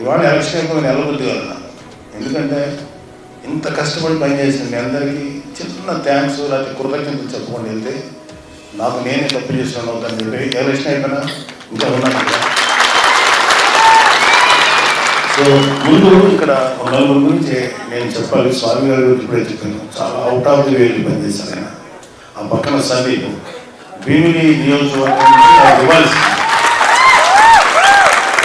ఇవాళ ఎలక్షన్ అయిపోయి నెలబుద్ధి కాదు ఎందుకంటే ఇంత కష్టపడి పనిచేసిన మీ అందరికీ చిన్న థ్యాంక్స్ లేకపోతే కృతజ్ఞతలు చెప్పుకొని వెళ్తే నాకు నేనే తప్పు చేసిన అవుతాను చెప్పి ఎలక్షన్ అయిపోయినా ఇంకా ఉన్నాను ఇక్కడ. సో ముందు ఇక్కడ నలుగురు గురించి నేను చెప్పాలి. స్వామి గారి గురించి కూడా చెప్పాను. చాలా అవుట్ ఆఫ్ ది వేలు పనిచేశారు ఆయన. ఆ పక్కన సందీప్. భీమిని నియోజకవర్గం ఇవ్వాల్సింది.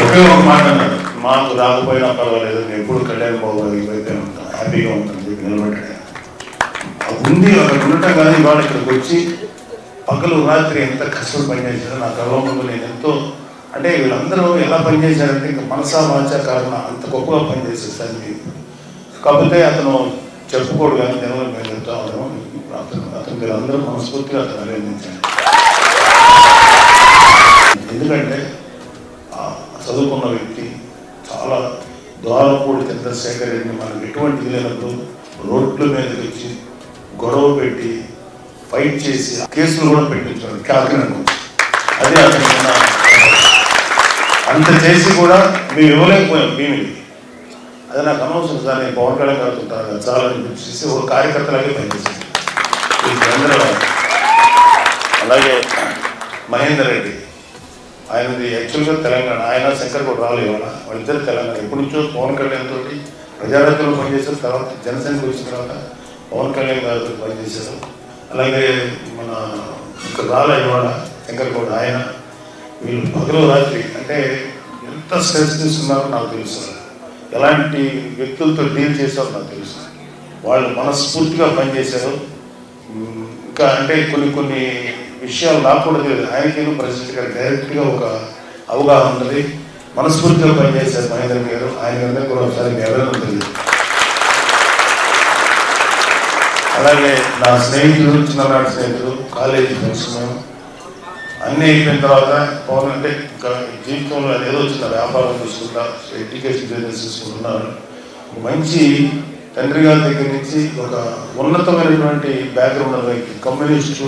ఒకే ఒక మాట అన్నాడు. మాకు రాకపోయినా పర్వాలేదు నేను ఎప్పుడు కళ్యాణ్ బాబు గారికి ఉంటాను హ్యాపీగా ఉంటాను చెప్పి నిలబడ్డాడు. ఉంది అక్కడ ఉండటం కానీ ఇవాళ ఇక్కడికి వచ్చి పగలు రాత్రి ఎంత కష్టపడి పనిచేశారో నా కళ్ళ ముందు నేను ఎంతో అంటే వీళ్ళందరూ ఎలా పనిచేశారంటే ఇంకా మనసా వాచ కారణ అంత గొప్పగా పనిచేసేసారి సందీప్ కాకపోతే అతను చెప్పుకోడు కానీ జనంలో మేము చెప్తా ఉన్నాము అతను అతను మీరు అందరూ మనస్ఫూర్తిగా అతను అభినందించాను ఎందుకంటే చదువుకున్న వ్యక్తి ద్వారపూడి చంద్రశేఖర్ రెడ్డిని మనకు ఎటువంటి లేనప్పుడు రోడ్ల మీదకి వచ్చి గొడవ పెట్టి ఫైట్ చేసి కేసులు కూడా పెట్టించాడు కాకినాడ అదే అది అతను అంత చేసి కూడా మేము ఇవ్వలేకపోయాం. భీమిని అది నాకు అనవసరం సార్. నేను పవన్ కళ్యాణ్ గారు ఉంటాను చాలా అని చేసి ఒక కార్యకర్తలాగే పనిచేసింది అలాగే మహేందర్ రెడ్డి. ఆయనది యాక్చువల్గా తెలంగాణ ఆయన శంకర్ కూడా రాలేదు ఇవాళ. వాళ్ళిద్దరు తెలంగాణ. ఎప్పటి నుంచో పవన్ కళ్యాణ్ తోటి ప్రజారాజ్యంలో పనిచేసిన తర్వాత జనసేనకు వచ్చిన తర్వాత పవన్ కళ్యాణ్ గారితో పనిచేశారు. అలాగే మన ఇక్కడ రాలే ఇవాళ శంకర్ గౌడ్ ఆయన. వీళ్ళు పగలు రాత్రి అంటే ఎంత స్ట్రెస్ తీసుకున్నారో నాకు తెలుసు. ఎలాంటి వ్యక్తులతో డీల్ చేశారో నాకు తెలుసు. వాళ్ళు మనస్ఫూర్తిగా పనిచేశారు. ఇంకా అంటే కొన్ని కొన్ని విషయాలు నాకు కూడా తెలియదు. ఆయనకేమో ప్రెసిడెంట్ గారు డైరెక్ట్గా ఒక అవగాహన ఉన్నది. మనస్ఫూర్తిగా పనిచేశారు మహేంద్ర గారు. ఆయన గారి కూడా ఒకసారి మీ ఎవరైనా తెలియదు అలాగే నా స్నేహితులు చిన్ననాటి స్నేహితులు కాలేజీ ఫ్రెండ్స్ మేము. అన్నీ అయిపోయిన తర్వాత పవన్ అంటే ఇంకా జీవితంలో ఏదో చిన్న వ్యాపారం చూసుకుంటా ఎడ్యుకేషన్ బిజినెస్ చూసుకుంటున్నారు ఒక మంచి తండ్రి గారి దగ్గర నుంచి ఒక ఉన్నతమైనటువంటి బ్యాక్గ్రౌండ్ వ్యక్తి కమ్యూనిస్టు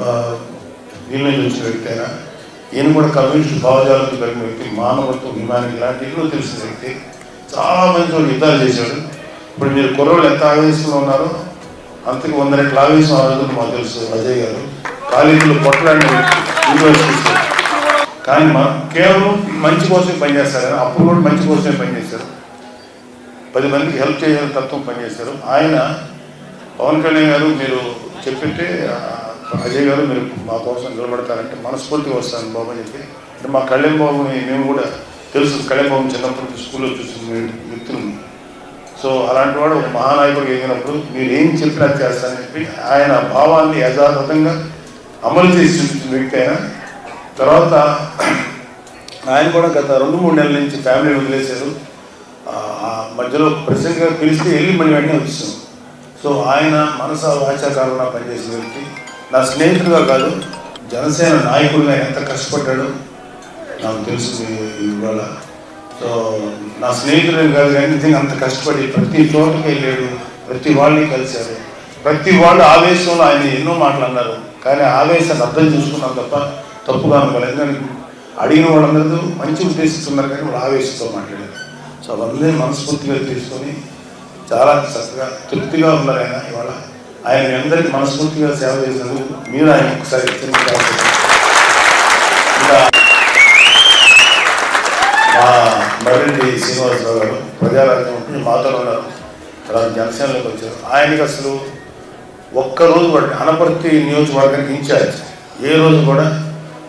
ఆ, వీళ్ళ నుంచి వ్యక్తి అయినా ఈయన కూడా కమ్యూనిస్ట్ భావజాలకు కలిగిన వ్యక్తి మానవత్వం విమానం ఇలాంటి ఎన్నో తెలిసిన వ్యక్తి. చాలా మంది వాళ్ళు యుద్ధాలు చేశాడు. ఇప్పుడు మీరు కుర్రోళ్ళు ఎంత ఆవేశంలో ఉన్నారో అంతకు వంద రెట్ల ఆవేశం ఆ మాకు తెలుసు అజయ్ గారు. కాలేజీలో పొట్టలాంటి యూనివర్సిటీస్ కానీ మా కేవలం మంచి కోసమే పనిచేస్తారు కానీ అప్పుడు కూడా మంచి కోసమే పనిచేశారు. పది మందికి హెల్ప్ చేయాలని తత్వం పనిచేశారు. ఆయన పవన్ కళ్యాణ్ గారు మీరు చెప్పితే అజయ్ గారు మీరు మా కోసం నిలబడతారంటే మనస్ఫూర్తిగా వస్తాను బాబు అని చెప్పి. అంటే మా కళ్యాణ్ బాబుని మేము కూడా తెలుసు. కళ్యాణ్ బాబు చిన్నప్పుడు స్కూల్లో చూసిన వ్యక్తులు సో అలాంటి వాడు ఒక మహానాయకుడు ఎగినప్పుడు మీరు ఏం చెప్పినా చేస్తానని చెప్పి ఆయన భావాన్ని యథాతథంగా అమలు చేసి చూపించిన వ్యక్తి అయినా తర్వాత ఆయన కూడా గత రెండు మూడు నెలల నుంచి ఫ్యామిలీ వదిలేశారు. మధ్యలో ప్రెసిడెంట్గా పిలిస్తే వెళ్ళి మళ్ళీ వెంటనే వచ్చాం సో ఆయన మనస వాచాకారంగా పనిచేసిన వ్యక్తి. నా స్నేహితుడుగా కాదు జనసేన నాయకుడిగా ఎంత కష్టపడ్డాడు నాకు తెలుసు ఇవాళ. సో నా స్నేహితుడు కాదు కానీ అంత కష్టపడి ప్రతి చోటుకి వెళ్ళాడు ప్రతి వాళ్ళని కలిశారు ప్రతి వాళ్ళు ఆవేశంలో ఆయన ఎన్నో మాటలు అన్నారు. కానీ ఆవేశాన్ని అర్థం చేసుకున్నాం తప్ప తప్పుగా అనుకోలేదు. కానీ అడిగిన వాళ్ళందరూ మంచి ఉద్దేశిస్తున్నారు కానీ వాళ్ళు ఆవేశంతో మాట్లాడారు. సో అవన్నీ మనస్ఫూర్తిగా తీసుకొని చాలా చక్కగా తృప్తిగా ఉన్నారు ఆయన ఇవాళ. ఆయన మీ అందరికీ మనస్ఫూర్తిగా సేవ చేసినందుకు మీరు ఆయన ఒకసారి మరెడ్డి మా శ్రీనివాసరావు గారు ప్రజారాజ్యం ఉంటుంది మాతో ఉన్నారు. తర్వాత జనసేనలోకి వచ్చారు. ఆయనకి అసలు ఒక్కరోజు కూడా అనపర్తి నియోజకవర్గానికి ఇన్ఛార్జ్. ఏ రోజు కూడా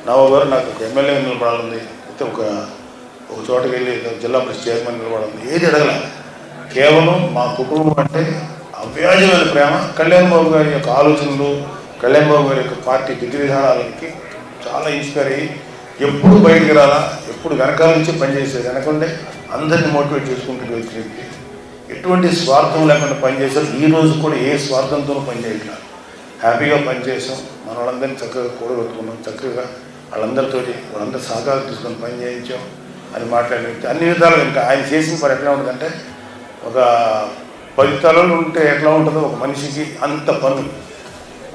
నవ్వు గారు నాకు ఒక ఎమ్మెల్యే నిలబడాలి అయితే ఒక ఒక చోటకి వెళ్ళి జిల్లా ప్రెస్ చైర్మన్ నిలబడాలి ఏది అడగల. కేవలం మా కుటుంబం అంటే అవ్యాజమైన ప్రేమ. కళ్యాణ్ బాబు గారి యొక్క ఆలోచనలు కళ్యాణ్ బాబు గారి యొక్క పార్టీ విధి విధానాలకి చాలా ఇన్స్పైర్ అయ్యి ఎప్పుడు బయటికి రాలా ఎప్పుడు వెనకాల నుంచి పనిచేసేది వెనకుండే అందరిని మోటివేట్ చేసుకుంటూ వచ్చిన వ్యక్తి. ఎటువంటి స్వార్థం లేకుండా పనిచేశారు ఈ రోజు కూడా ఏ స్వార్థంతో పనిచేయట్లేదు హ్యాపీగా పనిచేసాం మన వాళ్ళందరినీ చక్కగా కూడగొట్టుకున్నాం. చక్కగా వాళ్ళందరితో వాళ్ళందరూ సహకారం తీసుకొని పని చేయించాం అని మాట్లాడిన అన్ని విధాలుగా ఇంకా ఆయన చేసిన పని ఎట్లా ఉంటుందంటే ఒక పది తలలు ఉంటే ఎట్లా ఉంటుందో ఒక మనిషికి అంత పనులు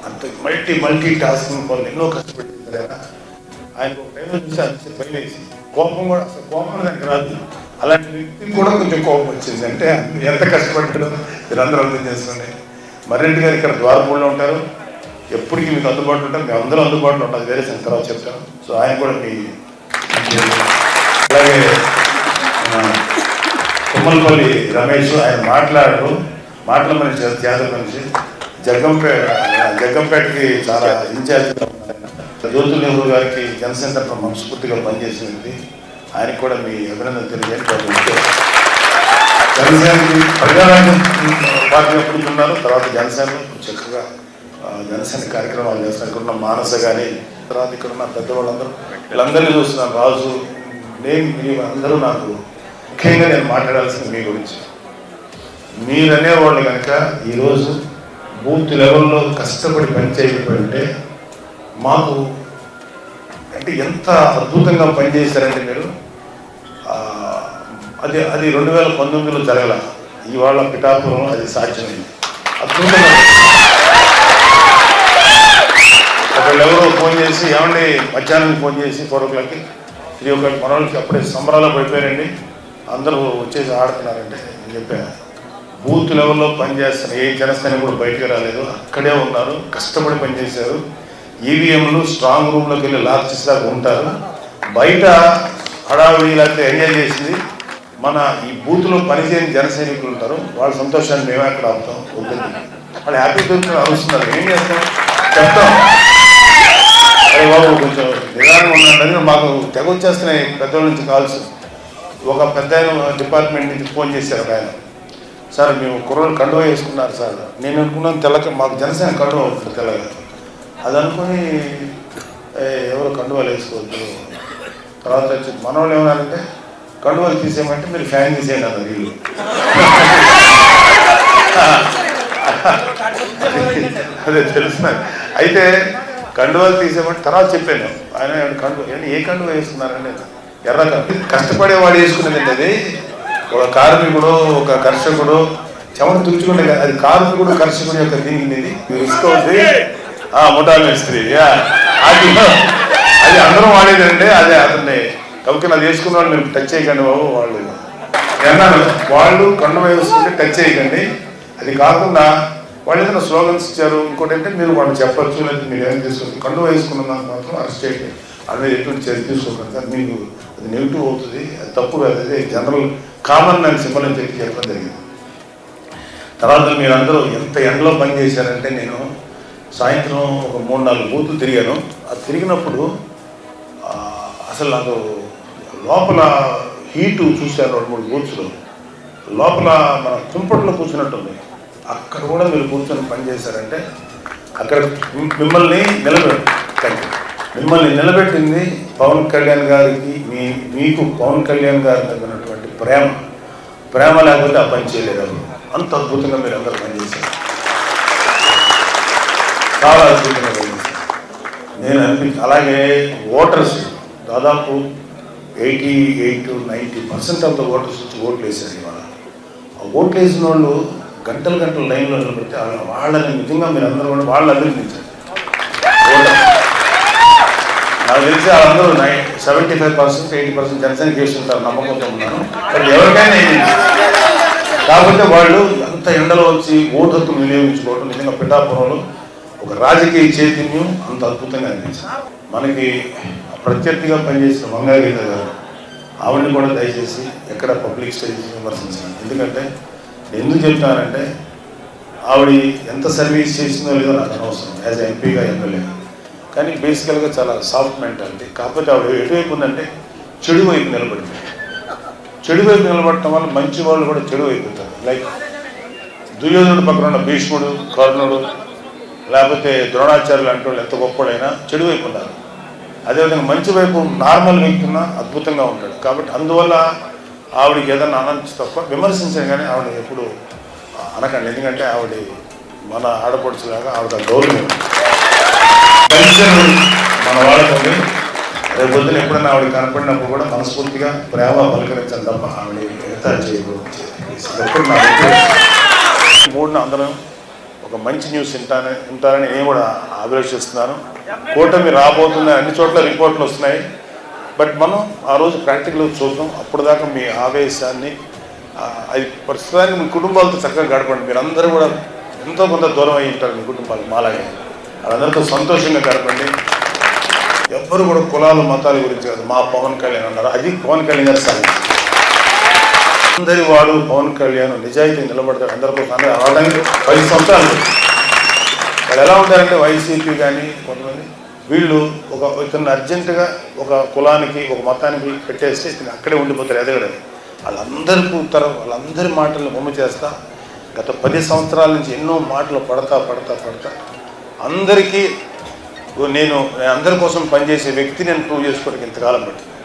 అంత మల్టీ మల్టీ టాస్కింగ్ పనులు ఎన్నో కష్టపెట్టింది కదా ఆయన ఒక టైం చూసి అంత వేసి కోపం కూడా అసలు కోపం దానికి రాదు. అలాంటి వ్యక్తికి కూడా కొంచెం కోపం వచ్చింది అంటే ఎంత కష్టపడ్డాడో మీరందరూ అర్థం చేసుకోండి. మర్రెడ్డి గారు ఇక్కడ ద్వారపూడిలో ఉంటారు. ఎప్పటికీ మీకు అందుబాటులో ఉంటారు. మీ అందరూ అందుబాటులో ఉంటుంది వేరే సంతరావు చెప్తాను. సో ఆయన కూడా మీ అలాగే తుమ్మలపల్లి రమేష్ ఆయన మాట్లాడరు. మనిషి త్యాగ మనిషి. జగ్గంపేట జగ్గంపేటకి చాలా ఇన్ఛార్జ్గా జ్యోతి నెహ్రూ గారికి జనసేన తరఫున మనస్ఫూర్తిగా పనిచేసింది ఆయనకు కూడా మీ అభినందన తెలియజేయండి జనసేనకి ప్రజారాజ్యం పార్టీ ఎప్పుడున్నారు తర్వాత జనసేన చక్కగా జనసేన కార్యక్రమాలు చేస్తున్నారు. ఇక్కడ ఉన్న మానస కానీ తర్వాత ఇక్కడ ఉన్న పెద్దవాళ్ళందరూ. వీళ్ళందరినీ చూస్తున్నాను రాజు నేను మీరు అందరూ నాకు ముఖ్యంగా నేను మాట్లాడాల్సింది మీ గురించి. మీరు అనేవాళ్ళు కనుక ఈరోజు బూత్ లెవెల్లో కష్టపడి పనిచేయకపోయింటే మాకు అంటే ఎంత అద్భుతంగా పనిచేశారంటే మీరు అది అది రెండు వేల పంతొమ్మిదిలో జరగల ఇవాళ పిఠాపురం అది సాధ్యమైంది. అద్భుతంగా. ఒకళ్ళు ఎవరో ఫోన్ చేసి ఏమండి మధ్యాహ్నం ఫోన్ చేసి ఫోర్ ఓ క్లాక్కి త్రీ ఓ క్లాక్ మన అప్పుడే సంబరాలు పడిపోయారండి అందరూ వచ్చేసి ఆడుతున్నారంటే నేను చెప్పాను బూత్ లెవెల్లో పనిచేస్తున్న ఏ జనసేన కూడా బయటకు రాలేదు. అక్కడే ఉన్నారు. కష్టపడి పనిచేశారు. ఈవీఎంలు స్ట్రాంగ్ రూమ్లోకి వెళ్ళి లాక్ దాకా ఉంటారు. బయట హడావిడి లేకపోతే ఎంజాయ్ చేసింది. మన ఈ బూత్లో పనిచేయని జన సైనికులు ఉంటారు. వాళ్ళ సంతోషాన్ని మేమే అక్కడ అవుతాం ఉంటుంది వాళ్ళు హ్యాపీ దొరుకుతున్నారు అరుస్తున్నారు. ఏం చేస్తాం? చెప్తాం. అరే బాబు కొంచెం నిదానం ఉన్నాడని మాకు తెగ వచ్చేస్తున్నాయి. నుంచి కాల్స్. ఒక పెద్ద డిపార్ట్మెంట్ నుంచి ఫోన్ చేశారు ఒక ఆయన. సార్ మేము కుర్రోళ్ళు కండువా వేసుకున్నారు సార్. నేను అనుకున్నాను తెల్లక మాకు జనసేన కండువా అవుతుంది తెల్లగా. అది అనుకుని "ఏ, ఎవరు కండువాలు వేసుకోవద్దు. తర్వాత వచ్చి మనవాళ్ళు ఏమన్నారంటే కండువాలు తీసేయమంటే మీరు ఫ్యాన్ తీసేయండి అన్న వీళ్ళు. అదే తెలుసు అయితే కండువాలు తీసేయమంటే తర్వాత చెప్పాను. ఆయన కండు ఏ కండువా వేసుకున్నారండి ఎర్ర కష్టపడే కష్టపడేవాడు వేసుకునేది అది. ఒక కార్మికుడు ఒక కర్షకుడు చెమట తుడుచుకుంటే అది కార్మికుడు కర్షకుడు యొక్క దీనికి ఇది తీసుకోవద్ది ఆ ముఠా మేస్త్రి అది అది అందరం వాడేదండి అదే అతన్ని కాబట్టి అది వేసుకున్న వాళ్ళు మీరు టచ్ చేయకండి బాబు వాళ్ళు. అన్నాను వాళ్ళు కండు వేసుకుంటే టచ్ చేయకండి. అది కాకుండా వాళ్ళు ఏదైనా స్లోగన్స్ ఇచ్చారు ఇంకోటి అంటే మీరు వాళ్ళు చెప్పచ్చు లేదా మీరు ఏం చేసుకోండి కండు వేసుకున్న దానికి మాత్రం అరెస్ట్ చేయండి అది ఎటువంటి చర్య తీసుకోకండి సార్ మీకు అది నెగిటివ్ అవుతుంది అది తప్పు కాదు. అదే జనరల్ కామన్ అని సింబల్ అని చెప్పి చెప్పడం జరిగింది. తర్వాత మీరందరూ ఎంత ఎండలో పని చేశారంటే నేను సాయంత్రం ఒక మూడు నాలుగు బూతులు తిరిగాను. అది తిరిగినప్పుడు అసలు నాకు లోపల హీటు చూశాను రెండు మూడు బూత్స్లో లోపల మన కుంపట్లో కూర్చున్నట్టుంది అక్కడ కూడా మీరు కూర్చొని పనిచేశారంటే అక్కడ మిమ్మల్ని మిమ్- థ్యాంక్ యూ మిమ్మల్ని నిలబెట్టింది పవన్ కళ్యాణ్ గారికి మీ మీకు పవన్ కళ్యాణ్ గారి తగినటువంటి ప్రేమ. ప్రేమ లేకపోతే ఆ పని చేయలేదు అంత అద్భుతంగా మీరు అందరూ పనిచేశారు. చాలా అద్భుతంగా పనిచేశారు. నేను అనిపి అలాగే ఓటర్స్ దాదాపు eighty eight ninety percent of the voters వచ్చి ఓట్లు వేశారు ఇవాళ. ఆ ఓట్లు వేసిన వాళ్ళు గంటలు గంటలు లైన్లో నిలబడితే వాళ్ళని నిజంగా మీరు అందరూ కూడా వాళ్ళు అభినందించారు ఓటర్స్. నాకు తెలిసి వాళ్ళందరూ నై seventy five percent eighty percent Janasena చేస్తుంటారు నమ్మకంతో ఉన్నాను. బట్ ఎవరికైనా కాకపోతే వాళ్ళు అంత ఎండలో వచ్చి ఓటు హక్కును వినియోగించుకోవడం నిజంగా పిఠాపురంలో ఒక రాజకీయ చైతన్యం అంత అద్భుతంగా అనిపించింది. మనకి ప్రత్యర్థిగా పనిచేసిన మంగాగీత గారు ఆవిడని కూడా దయచేసి ఎక్కడ పబ్లిక్ స్టేజ్ విమర్శించాను ఎందుకంటే ఎందుకు చెప్తానంటే ఆవిడ ఎంత సర్వీస్ చేసిందో లేదో నాకు అనవసరం. యాజ్ ఎంపీగా ఎమ్మెల్యేగా కానీ బేసికల్గా చాలా సాఫ్ట్ మెంటాలిటీ కాకపోతే ఆవిడ ఎటువైపు ఉందంటే చెడు వైపు నిలబడింది. చెడు వైపు నిలబడటం వల్ల మంచి వాళ్ళు కూడా చెడు అయిపోతారు లైక్ దుర్యోధనుడు పక్కన ఉన్న భీష్ముడు కర్ణుడు లేకపోతే ద్రోణాచార్యులు అంటే వాళ్ళు ఎంత గొప్పడైనా చెడు వైపు ఉన్నారు అదేవిధంగా మంచి వైపు నార్మల్ వ్యక్తి ఉన్నా అద్భుతంగా ఉంటాడు. కాబట్టి అందువల్ల ఆవిడకి ఏదైనా అనంచి తప్ప విమర్శించాను కానీ ఆవిడ ఎప్పుడు అనకండి. ఎందుకంటే ఆవిడ మన ఆడపడుచులాగా ఆవిడ గౌరవం కల్చర్ మన వాళ్ళకి రేపు పొద్దున ఎప్పుడైనా ఆవిడ కనపడినప్పుడు కూడా మనస్ఫూర్తిగా ప్రేమ పలకరించాలి తప్ప ఆవిడ ఎంత చేయకూడదు మూడున అందరం ఒక మంచి న్యూస్ వింటానని వింటారని నేను కూడా అభిలషిస్తున్నాను కూటమి రాబోతున్న అన్ని చోట్ల రిపోర్ట్లు వస్తున్నాయి. బట్ మనం ఆ రోజు ప్రాక్టికల్గా చూద్దాం. అప్పుడు దాకా మీ ఆవేశాన్ని అది ప్రస్తుతానికి మీ కుటుంబాలతో చక్కగా గడపండి. మీరందరూ కూడా ఎంతో కొంత దూరం అయి ఉంటారు మీ కుటుంబాలు మాలాగే. వాళ్ళందరితో సంతోషంగా గడపండి. ఎవ్వరు కూడా కులాలు మతాల గురించి కాదు. మా పవన్ కళ్యాణ్ అన్నారు. అది పవన్ కళ్యాణ్ గారు సాగించారు అందరి వాడు పవన్ కళ్యాణ్ నిజాయితీ నిలబడతాడు. అందరితో రావడానికి పది సంవత్సరాలు. వాళ్ళు ఎలా ఉంటారంటే వైసీపీ కానీ కొంతమంది వీళ్ళు ఒక ఇతను అర్జెంటుగా ఒక కులానికి ఒక మతానికి పెట్టేస్తే ఇతను అక్కడే ఉండిపోతారు ఎదగడని. వాళ్ళందరికీ ఉత్తరం వాళ్ళందరి మాటలను బొమ్మ చేస్తా. గత పది సంవత్సరాల నుంచి ఎన్నో మాటలు పడతా పడతా పడతా. అందరికీ నేను అందరి కోసం పనిచేసే వ్యక్తి నేను ప్రూవ్ చేసుకోవడానికి ఇంతకాలం పట్టింది.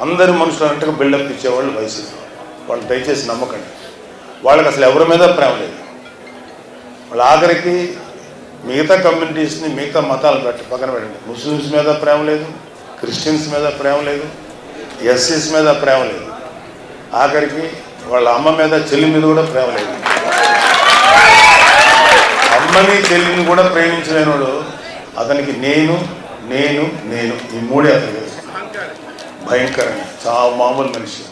అందరి మనుషులు అన్నట్టుగా బిల్డప్ ఇచ్చేవాళ్ళు వైసీపీ వాళ్ళు. దయచేసి నమ్మకండి. వాళ్ళకి అసలు ఎవరి మీద ప్రేమ లేదు. వాళ్ళ ఆఖరికి మిగతా కమ్యూనిటీస్ని మిగతా మతాలు పెట్టి పక్కన పెట్టండి. ముస్లిమ్స్ మీద ప్రేమ లేదు క్రిస్టియన్స్ మీద ప్రేమ లేదు ఎస్సీస్ మీద ప్రేమ లేదు. ఆఖరికి వాళ్ళ అమ్మ మీద చెల్లి మీద కూడా ప్రేమ లేదు. అమ్మని చెల్లిని కూడా ప్రేమించలేనోడు అతనికి నేను నేను నేను ఈ మూడే అతను భయంకరంగా చాలా మామూలు మనిషి.